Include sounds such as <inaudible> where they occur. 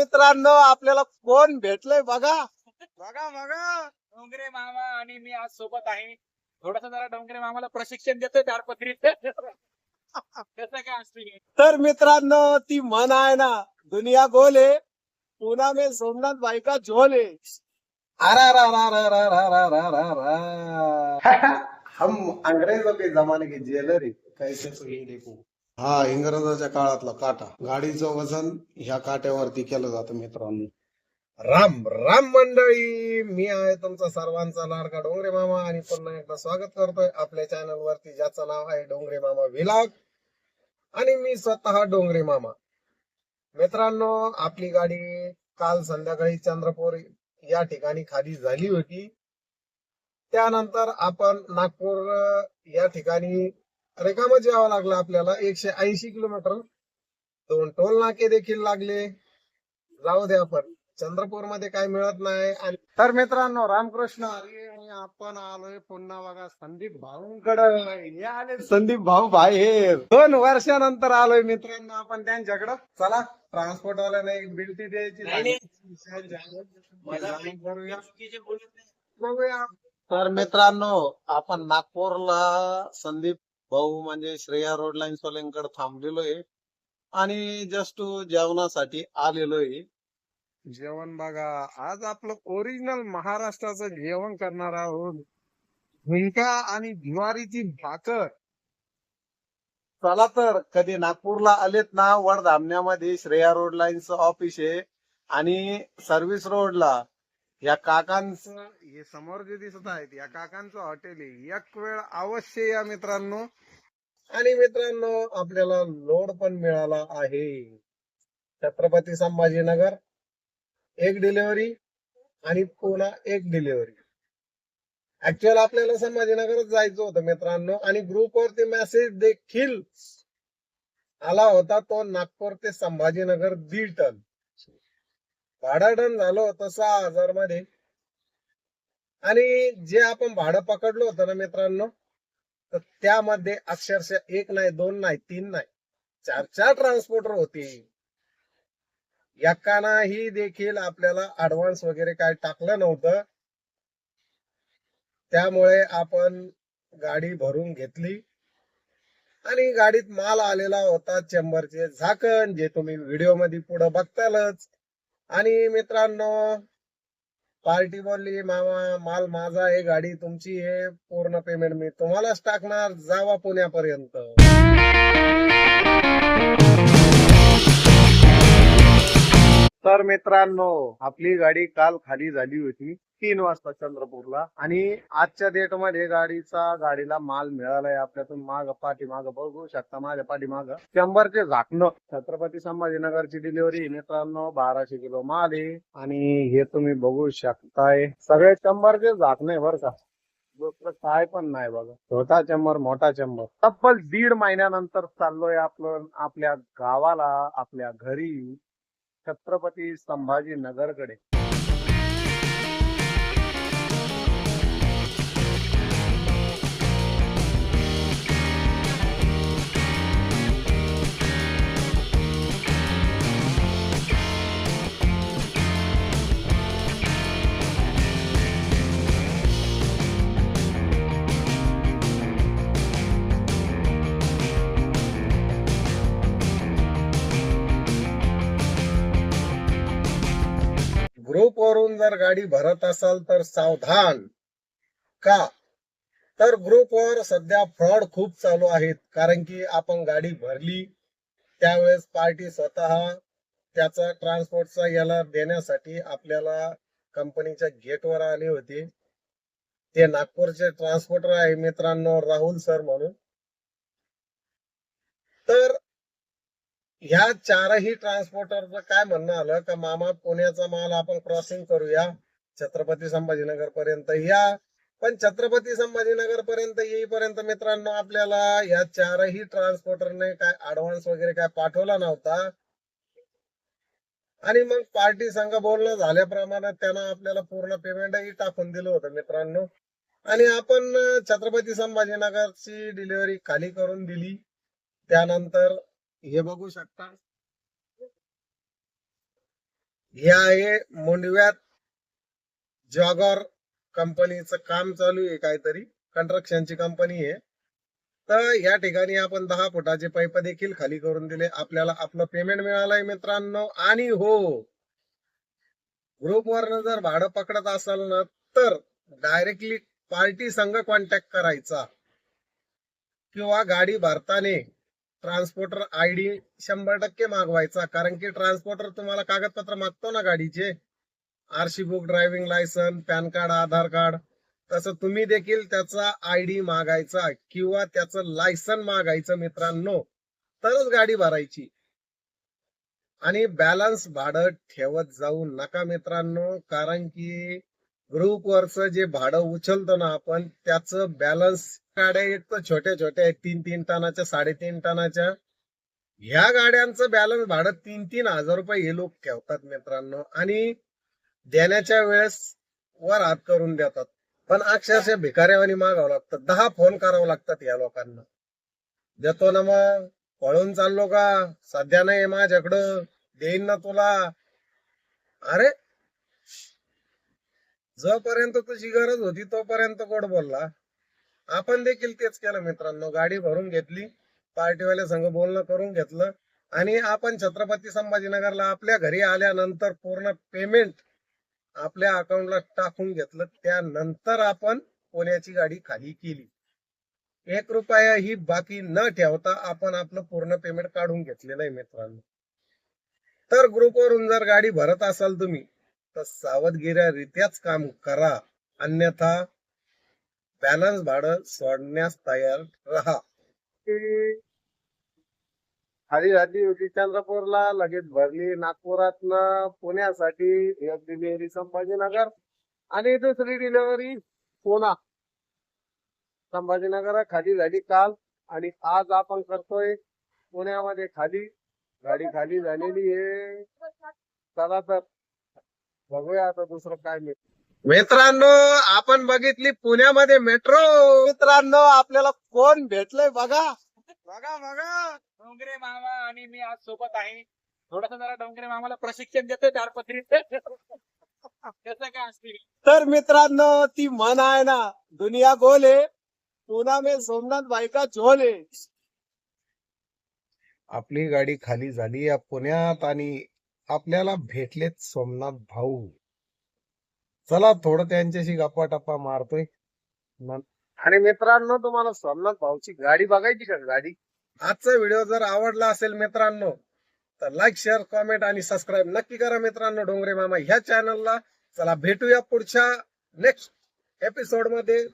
मित्रांनो आपल्याला कोण भेटलंय बघा. बघा बघा. डोंगरे मामा आणि मी आज सोबत आहे. थोडस जरा डोंगरे मामाला प्रशिक्षण देतोय ताडपत्रीत कसं काय असतं हे? तर मित्रांनो ती म्हण आहे ना दुनिया गोल है पुना में सोमनाथ भाई का झोल है अरा रा रा रा रा रा रा रा रा रा <laughs> हम अंग्रेजों के जमाने के जेलर है कैसे तो ये देखो हा इंग्रजाच्या काळातला काटा. गाडीचं वजन ह्या काट्यावरती केलं जातं मित्रांनो. राम राम मंडळी. मी आहे तुमचा सर्वांचा लाडका डोंगरे मामा आणि पुन्हा एकदा स्वागत करतोय आपल्या चॅनल वरती ज्याचं नाव आहे डोंगरे मामा विलाग आणि मी स्वतः डोंगरे मामा. मित्रांनो आपली गाडी काल संध्याकाळी चंद्रपूर या ठिकाणी खाली झाली होती. त्यानंतर आपण नागपूर या ठिकाणी रेखामच यावं लागलं आपल्याला. एकशे ऐंशी किलोमीटर. दोन टोल नाके देखील लागले. जाऊ दे आपण. चंद्रपूरमध्ये काय मिळत नाही. आणि तर मित्रांनो रामकृष्ण आणि आपण आलोय पुन्हा बघा संदीप भाऊंकडे. आले संदीप भाऊ बाहेर. दोन वर्षानंतर आलोय मित्रांनो आपण त्यांच्याकडं. चला ट्रान्सपोर्ट वाल्याने एक बिल्टी द्यायची. नाही, झाली. करूया. बघूया. तर मित्रांनो आपण नागपूरला संदीप भाऊ म्हणजे श्रेया रोड लाईन सोलेंकडे थांबलेलो आहे. आणि जस्ट जेवणासाठी आलेलो आहे. जेवण बघा आज आपलं ओरिजिनल महाराष्ट्राचं जेवण करणार आहोत. झुणका आणि ज्वारीची भाकर. चला तर कधी नागपूरला आलेत ना वडधामण्यामध्ये श्रेया रोड लाईनचं ऑफिस आहे. आणि सर्व्हिस रोडला या काकांचं हे समोर जे दिसत आहेत या काकांचं हॉटेल आहे. एक वेळ अवश्य या मित्रांनो. आणि मित्रांनो आपल्याला लोड पण मिळाला आहे. छत्रपती संभाजीनगर एक डिलिव्हरी आणि पुन्हा एक डिलिव्हरी ऍक्च्युअल आपल्याला संभाजीनगरच जायचं होतं मित्रांनो. आणि ग्रुपवरती मेसेज देखील आला होता तो नागपूर ते संभाजीनगर दीड टन भाडाटन डन झालं होतं सहा हजारमध्ये आणि जे आपण भाडं पकडलो होतं ना मित्रांनो तर त्यामध्ये अक्षरशः एक नाही दोन नाही तीन नाही चार चार ट्रान्सपोर्टर होते. एकानाही देखील आपल्याला ऍडव्हान्स वगैरे काय टाकलं नव्हतं. त्यामुळे आपण गाडी भरून घेतली. आणि गाडीत माल आलेला होता चेंबरचे झाकण जे तुम्ही व्हिडिओमध्ये पुढे बघतालच. आणि मित्रांनो पार्टी बोलली मामा माल माझा आहे गाडी तुमची आहे पूर्ण पेमेंट मी तुम्हालाच टाकणार जावा पुण्यापर्यंत. तर मित्रांनो आपली गाडी काल खाली झाली होती तीन वाजता चंद्रपूरला. आणि आजच्या डेटमध्ये गाडीचा गाडीला माल मिळालाय आपल्यातून. माग पाठीमाग बघू शकता माझ्या पाठीमाग शंभरचे झाकणं. छत्रपती संभाजीनगरची डिलिव्हरी मित्रांनो बाराशे किलो माल आहे. आणि हे तुम्ही बघू शकताय सगळे शंभरचे झाकणे बर का. दुसरं काय पण नाही बघा. छोटा चंबर मोठा चंबर तब्बल दीड महिन्यानंतर चाललोय आपलं आपल्या गावाला आपल्या घरी. छत्रपती संभाजी नगरकडे जर गाडी भरत असाल तर सावधान का? तर ग्रुपवर सध्या फ्रॉड खूप चालू आहेत. कारण की आपण गाडी भरली त्यावेळेस पार्टी स्वतः त्याचा ट्रान्सपोर्टचा याला देण्यासाठी आपल्याला कंपनीच्या गेटवर आले होते. ते नागपूरचे ट्रान्सपोर्टर आहे मित्रांनो राहुल सर म्हणून तर ह्या चारही ट्रान्सपोर्टरचं काय म्हणणं आलं? का मामा पुण्याचा माल आपण क्रॉसिंग करूया? छत्रपती संभाजीनगर पर्यंत या. पण छत्रपती संभाजीनगर पर्यंत येईपर्यंत मित्रांनो आपल्याला या चारही ट्रान्सपोर्टरने काय ऍडव्हान्स वगैरे काय पाठवला नव्हता. आणि मग पार्टी संघ बोलणं झाल्याप्रमाणे त्यांना आपल्याला पूर्ण पेमेंटही टाकून दिलं होतं मित्रांनो. आणि आपण छत्रपती संभाजीनगरची डिलिव्हरी खाली करून दिली. त्यानंतर हे बघू शकता. हे आहे मुंडव्यात जॉगर कंपनीचं काम चालू आहे काहीतरी. कंस्ट्रक्शनची कंपनी आहे. तर या ठिकाणी आपण दहा फुटाचे पाईप देखील खाली करून दिले. आपल्याला आपलं पेमेंट मिळालंय मित्रांनो. आणि हो ग्रुपवरनं जर भाडं पकडत असाल ना तर डायरेक्टली पार्टी संघ कॉन्टॅक्ट करायचा. किंवा गाडी भरताने ट्रान्सपोर्टर आय डी शंभर टक्के मागवायचा. कारण की ट्रान्सपोर्टर तुम्हाला कागदपत्र मागतो ना गाडीचे. R C book driving licence pan card Aadhaar card. तसं तुम्ही देखील त्याचा आय डी मागायचा किंवा त्याचं लायसन मागायचं मित्रांनो. तरच गाडी भरायची. आणि बॅलन्स भाडं ठेवत जाऊ नका मित्रांनो. कारण की ग्रुपवरचं जे भाडं उचलतो ना आपण त्याचं बॅलन्स गाड्या एक तर छोट्या छोट्या आहेत तीन तीन टनाच्या साडेतीन टनाच्या. ह्या गाड्यांचं बॅलन्स भाडं तीन तीन हजार रुपये हे लोक ठेवतात मित्रांनो. आणि देण्याच्या वेळेस वर हात करून देतात. पण अक्षरशः भिकाऱ्यावानी मागावं लागतं. दहा फोन करावं लागतात या लोकांना. देतो ना मग. पळून चाललो का? सध्या नाही माझ्याकडं. देईन ना तुला. अरे जोपर्यंत तुझी गरज होती तोपर्यंत गोड बोलला. आपण देखील तेच केलं मित्रांनो. गाडी भरून घेतली. पार्टीवाल्या संघ बोलणं करून घेतलं. आणि आपण छत्रपती संभाजीनगरला आपल्या घरी आल्यानंतर पूर्ण पेमेंट आपल्या अकाउंटला टाकून घेतलं. त्यानंतर आपण पुण्याची गाडी खाली केली. एक रुपया ही बाकी न ठेवता आपण आपलं पूर्ण पेमेंट काढून घेतलेलं आहे मित्रांनो. तर ग्रुपवरून जर गाडी भरत असाल तुम्ही तर रित्याच काम करा. अन्यथा बॅलन्स भाडं सोडण्यास तयार राहा. खाली झाली होती चंद्रपूरला लगेच भरली नागपुरात पुण्यासाठी एक डिलिव्हरी संभाजीनगर आणि दुसरी डिलिव्हरी पुणा. संभाजीनगर खाली झाली काल आणि आज आपण करतोय पुण्यामध्ये खाली. गाडी खाली झालेली आहे. चला तर. बघूया आता दुसरं काय मिळतं. मित्रांनो आपण बघितली पुण्यामध्ये मेट्रो मित्रांनो आपल्याला कोण भेटलंय बघा. बघा बघा. डोंगरे मामा आणि मी आज सोबत आहे. थोडस जरा डोंगरे मामाला प्रशिक्षण देतोय ताडपत्रीत कसं काय असतील? तर मित्रांनो ती म्हण आहे ना दुनिया गोले पुन्हा में सोमनाथ बायका झोले आपली गाडी खाली झाली या पुण्यात आणि आपल्याला भेटलेत सोमनाथ भाऊ. चला थोडं त्यांच्याशी गप्पा टप्पा मारतोय आणि मित्रांनो तुम्हाला सोमनाथ भाऊची गाडी बघायची का गाडी? आजचा व्हिडिओ जर आवडला असेल मित्रांनो तर लाईक शेअर कॉमेंट आणि सबस्क्राईब नक्की करा मित्रांनो डोंगरे मामा ह्या चॅनलला चला भेटूया पुढच्या नेक्स्ट एपिसोडमध्ये.